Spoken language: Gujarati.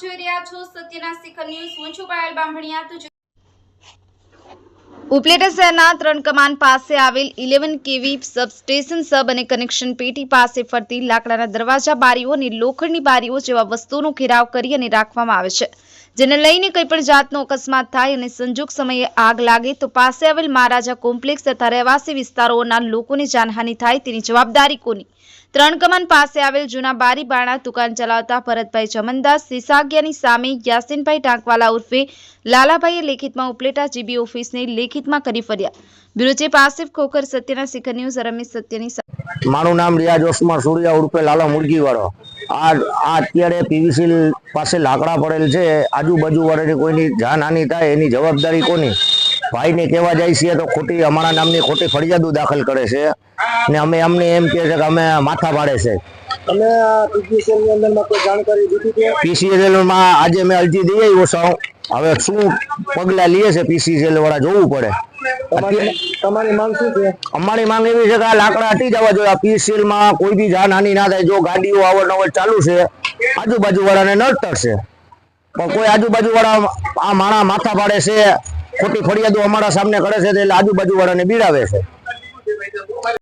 છો સત્યના શિખર ન્યૂઝ. હું છું પાયલ બામભણિયા તો ઉપલેટા શહેરના ત્રણ કમાન પાસે આવેલ ઇલેવન કેવી સબસ્ટેશન સબ અને કનેક્શન પેટી પાસે ફરતી લાકડાના દરવાજા બારીઓ અને લોખંડની બારીઓ જેવા વસ્તુઓનો ઘેરાવ કરી અને રાખવામાં આવે છે. જેને લઈને કંઈ પણ જાતનો અકસ્માત થાય અને સંજોગ સમયે આગ લાગે, તો પાસે આવેલ મહારાજા કોમ્પ્લેક્સ તથા રહેવાસી વિસ્તારોના લોકોની જાનહાનિ થાય તેની જવાબદારી કોની? ત્રણ કમાન પાસે આવેલ જૂના બારી બાણા દુકાન ચલાવતા ભરતભાઈ ચમનદાસ સિસાગિયાની સામે યાસીનભાઈ ટાંકવાલા ઉર્ફે લાલાભાઈએ લેખિતમાં ઉપલેટા જીબી ઓફિસને લેખિતમાં કરી ફર્યા. બ્યુરો ચીફ આસિફ ખોખર સત્યના શિખર ન્યૂઝ, રમેશ સત્યની મારું નામ રિયાજ ઓસમાન સૂર્યા ઉર્ફે લાલા મુરગીવાળો. આ આ અત્યારે પીવીસી પાસે લાકડા પડેલ છે. આજુબાજુ વાળાની કોઈની જાનહાનિ થાય એની જવાબદારી કોની? ભાઈને કહેવા જાય છે તો ખોટી અમારા નામની ખોટી ફરિયાદો દાખલ કરે છે. ને અમે અમને એમ કહે છે કે અમે માથા પાડે છે. તમે આ અંદરમાં કોઈ જાણકારી દીધી છે? આજે મેં અરજી દઈ આવ્યો છું હવે શું પગલાં લઈએ છે પીસીએલ વાળા જોવું પડે. અમારી માંગ એવી છે કે આ લાકડા હટી જવા જોઈએ. પીસીલમાં કોઈ બી જાનહાનિ ના થાય, જો ગાડીઓ અવરનવર ચાલુ છે આજુબાજુ વાળાને નડતર છે પણ કોઈ આજુબાજુ વાળા આ માણા માથા પાડે છે, ખોટી ફરિયાદો અમારા સામે કરે છે, એટલે આજુબાજુ વાળાને બીડાવે છે.